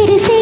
சிறு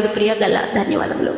దేవి ప్రియ గల ధన్యవాదములు